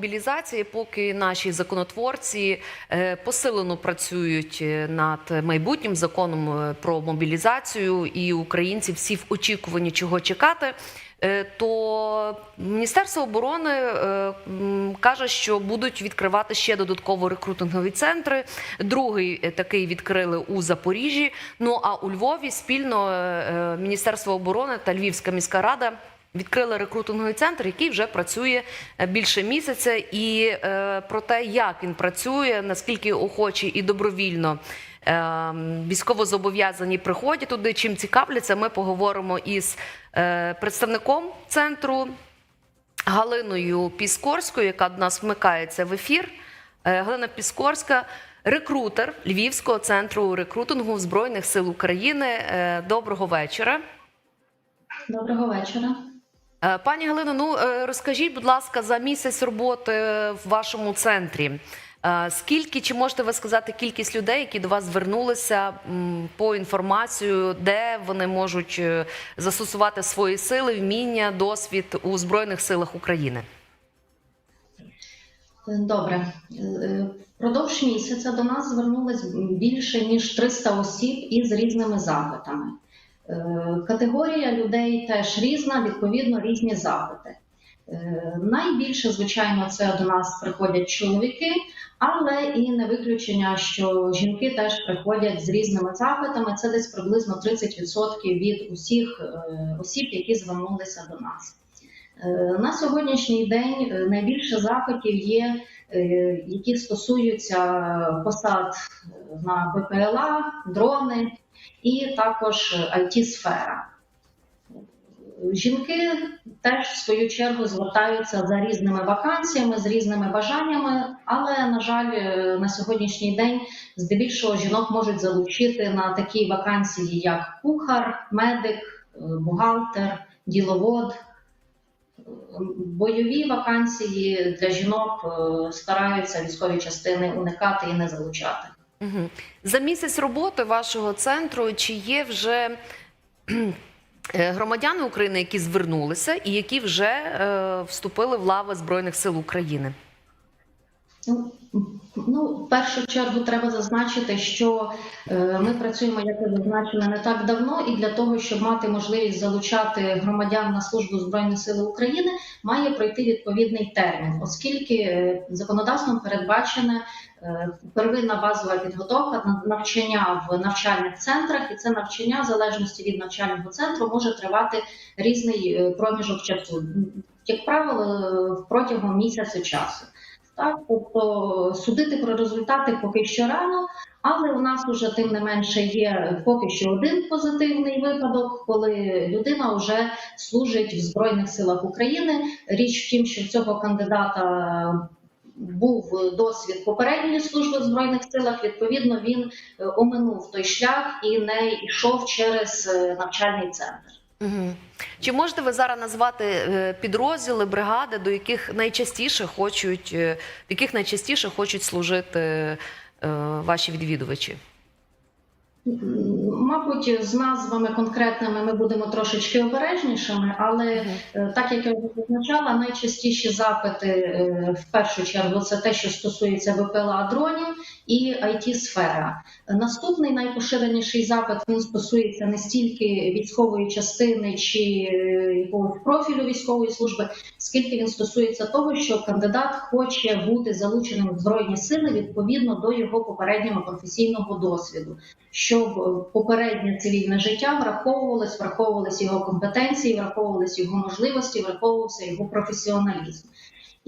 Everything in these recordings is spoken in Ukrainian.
Мобілізації, поки наші законотворці е, посилено працюють е, над майбутнім законом е, про мобілізацію, і українці всі в очікуванні чого чекати. То Міністерство оборони каже, що будуть відкривати ще додатково рекрутингові центри. Другий такий відкрили у Запоріжжі. Ну а у Львові спільно Міністерство оборони та Львівська міська рада відкрили рекрутинговий центр, який вже працює е, більше місяця. І е, про те, як він працює, наскільки охочі і добровільно. е, Військовозобов'язані приходять туди. Чим цікавляться, ми поговоримо із представником центру Галиною Піскорською, яка до нас вмикається в ефір. Галина Піскорська, рекрутер Львівського центру рекрутингу Збройних сил України. Доброго вечора. Доброго вечора. Е, Пані Галино, ну е, розкажіть, будь ласка, за місяць роботи в вашому центрі. е, Скільки чи можете ви сказати кількість людей, які до вас звернулися по інформацію, де вони можуть застосувати свої сили, вміння, досвід у збройних силах України? Добре. Впродовж місяця до нас звернулось більше ніж 300 осіб із різними запитами. Е, Категорія людей теж різна, відповідно, різні запити. Е, Найбільше, звичайно, це до нас приходять чоловіки, але і не виключення, що жінки теж приходять з різними запитами. Це десь приблизно 30% від усіх е, осіб, які звернулися до нас. На сьогоднішній день найбільше запитів є, які стосуються посад на БПЛА, дрони і також it сфера Жінки теж в свою чергу звертаються за різними вакансіями, з різними бажаннями, але, на жаль, е, на сьогоднішній день здебільшого жінок можуть залучити на такі вакансії, як кухар, медик, е, бухгалтер, діловод. Бойові вакансії для жінок е, стараються військові частини уникати і не залучати. Угу. За місяць роботи вашого центру чи є вже е, громадяни України, які звернулися і які вже е, вступили в лави Збройних сил України? Ну, Ну, в першу чергу треба зазначити, що е, ми працюємо, як ви зазначили, не так давно, і для того, щоб мати можливість залучати громадян на службу Збройних сил України, має пройти відповідний термін, оскільки е, законодавством передбачена е, первинна базова підготовка на навчання в навчальних центрах, і це навчання в залежності від навчального центру може тривати різний проміжок часу, як правило, протягом місяця часу. Так, тобто судити про результати поки що рано, але у нас вже тим не менше є поки що один позитивний випадок, коли людина вже служить в Збройних силах України. Річ в тім, що в цього кандидата був досвід попередньої служби в збройних силах. Відповідно, він е, оминув той шлях і не йшов через е, навчальний центр. Угу. Чи можете ви зараз назвати е, підрозділи, бригади, до яких найчастіше хочуть, е, в яких найчастіше хочуть служити е, ваші відвідувачі? Мабуть, з назвами конкретними ми будемо трошечки обережнішими, але так як я вже зазначала, найчастіші запити в першу чергу це те, що стосується ВПЛА дронів і it сфера Наступний найпоширеніший запит він стосується не стільки військової частини чи е, якогось профілю військової служби, скільки він стосується того, що кандидат хоче бути залученим в збройні сили відповідно до його попереднього професійного досвіду, щоб попереднє цивільне життя враховувалось, враховувалися його компетенції, враховувалися його можливості, враховувався його професіоналізм.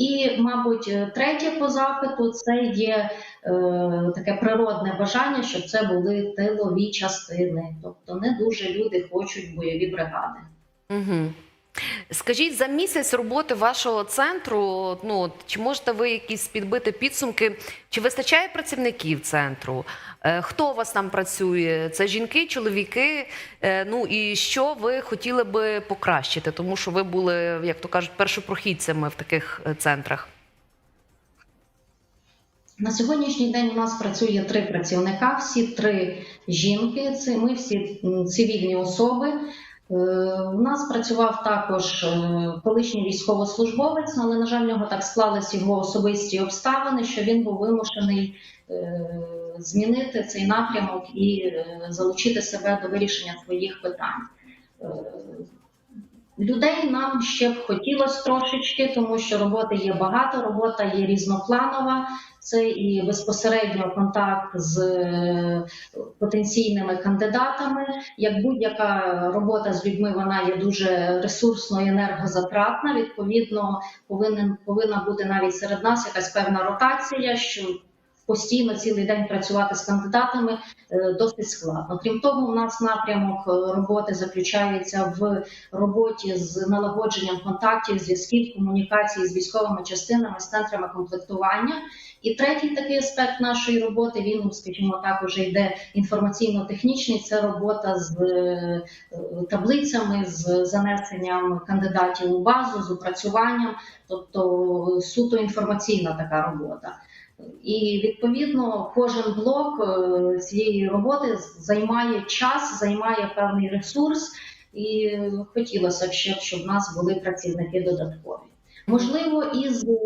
І, мабуть, третє по запиту це є е, таке природне бажання, щоб це були тилові частини, тобто не дуже люди хочуть бойові бригади. Угу. Скажіть, за місяць роботи вашого центру, ну чи можете ви якісь підбити підсумки? Чи вистачає працівників центру? Е, Хто у вас там працює? Це жінки, чоловіки? Е, Ну і що ви хотіли би покращити? Тому що ви були, як то кажуть, першопрохідцями в таких е, центрах. На сьогоднішній день у нас працює три працівника, всі три жінки. Ми всі цивільні особи. У нас працював також е, колишній військовослужбовець, але, на жаль, в нього так склались його особисті обставини, що він був вимушений е, змінити цей напрямок і е, залучити себе до вирішення своїх питань. Людей нам ще б хотілося трошечки, тому що роботи є багато, робота є різнопланова. Це і безпосередньо контакт з е, потенційними кандидатами. Як будь-яка робота з людьми, вона є дуже ресурсно і енергозатратна. Відповідно, повинен повинна бути навіть серед нас якась певна ротація, що постійно цілий день працювати з кандидатами е, досить складно. Крім того, у нас напрямок е, роботи заключається в роботі з налагодженням контактів, зв'язків, комунікації з військовими частинами, з центрами комплектування. І третій такий аспект нашої роботи він, скажімо так, уже йде інформаційно-технічний. Це робота з е, таблицями, з занесенням кандидатів у базу, з опрацюванням, тобто суто інформаційна така робота. І відповідно кожен блок е, цієї роботи займає час, займає певний ресурс, і хотілося б ще, щоб в нас були працівники додаткові. Можливо, із е,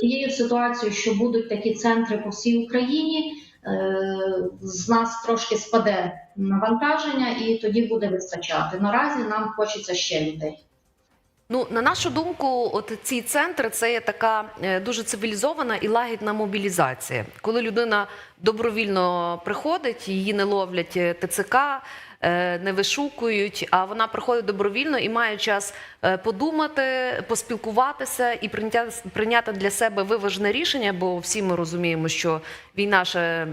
тією ситуацією, що будуть такі центри по всій Україні, е, з нас трошки спаде навантаження, і тоді буде вистачати. Наразі нам хочеться ще людей. Ну, на нашу думку, от ці центри це є така е, дуже цивілізована і лагідна мобілізація. Коли людина добровільно приходить, її не ловлять е, ТЦК, не вишукують, а вона приходить добровільно і має час е, подумати, поспілкуватися і прийняти, для себе виважене рішення, бо всі ми розуміємо, що війна ще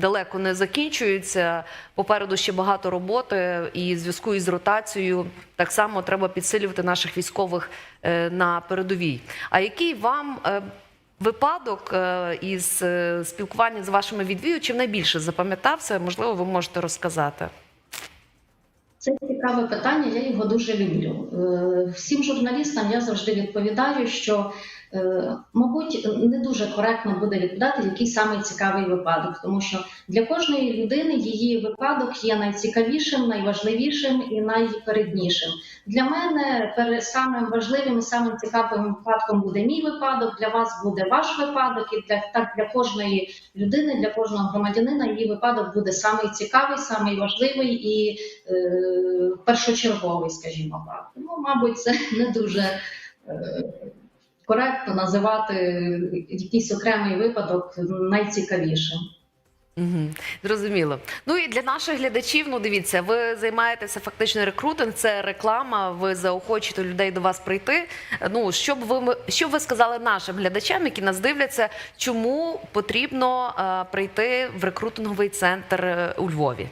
далеко не закінчується. Попереду ще багато роботи, і зв'язку із ротацією так само треба підсилювати наших військових е, на передовій. А який вам е, випадок е, із е, спілкування з вашими відвідувачами найбільше запам'ятався? Можливо, ви можете розказати. Цікаве питання, я його дуже люблю. Е, Всім журналістам я завжди відповідаю, що, е, мабуть, не дуже коректно буде відповідати, який самий цікавий випадок, тому що для кожної людини її випадок є найцікавішим, найважливішим і найпереднішим. Для мене самим важливим і самим цікавим випадком буде мій випадок. Для вас буде ваш випадок, і для так для кожної людини, для кожного громадянина її випадок буде самий цікавий, самий важливий і е, першочерговий, скажімо так. Ну, мабуть, це не дуже е, коректно називати якийсь окремий випадок найцікавішим. Угу, зрозуміло. Ну і для наших глядачів, ну дивіться, ви займаєтеся фактично рекрутинг, це реклама. Ви заохочуєте людей до вас прийти. Ну що б ви що б ви сказали нашим глядачам, які нас дивляться, чому потрібно е, прийти в рекрутинговий центр е, у Львові?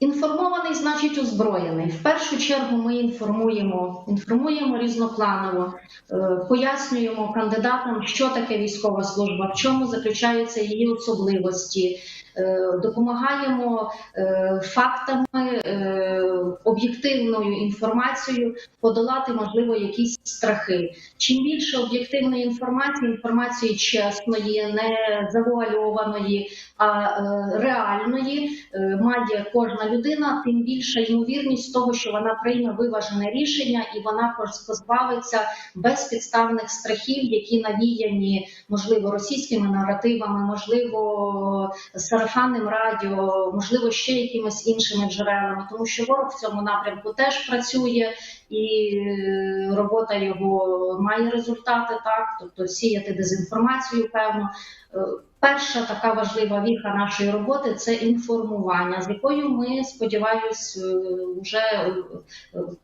Інформований значить озброєний. В першу чергу ми інформуємо, інформуємо різнопланово, е, пояснюємо кандидатам, що таке військова служба, в чому заключаються її особливості, е, допомагаємо е, фактами, об'єктивною інформацією подолати, можливо, якісь страхи. Чим більше об'єктивної інформації, інформації чесної, не завуальованої, а реальної має кожна людина, тим більша ймовірність того, що вона прийме виважене рішення і вона позбавиться безпідставних страхів, які навіяні, можливо, російськими наративами, можливо, сарафанним радіо, можливо, ще якимись іншими джерелами, тому що ворог в цьому напрямку теж працює і е, робота його має результати, так тобто сіяти дезінформацію, певно. Е, Перша така важлива віха нашої роботи це інформування, з якою ми сподіваюсь, е, вже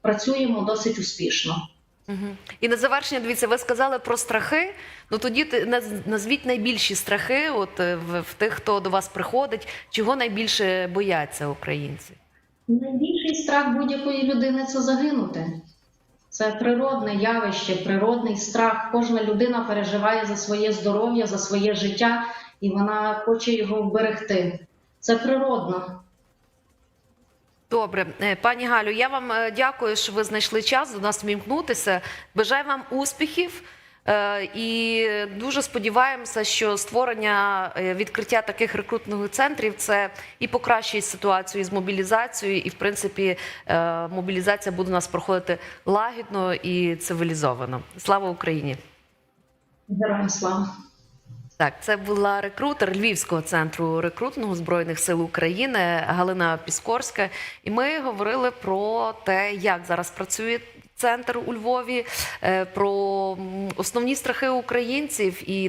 працюємо досить успішно. Угу. І на завершення, дивіться, ви сказали про страхи. Ну тоді назвіть найбільші страхи, от в, в тих, хто до вас приходить, чого найбільше бояться українці? Найбільший страх будь-якої людини це загинути. Це природне явище, природний страх. Кожна людина переживає за своє здоров'я, за своє життя, і вона хоче його вберегти. Це природно. Добре, Е, пані Галю, я вам е, дякую, що ви знайшли час до нас вімкнутися. Бажаю вам успіхів. Е, І дуже сподіваємося, що створення е, відкриття таких рекрутних центрів це і покращить ситуацію з мобілізацією, і в принципі е, мобілізація буде у нас проходити лагідно і цивілізовано. Слава Україні! Героям слава! Так, це була рекрутер Львівського центру рекрутингу збройних сил України Галина Піскорська. І ми говорили про те, як зараз працює центр у Львові, е, про основні страхи українців і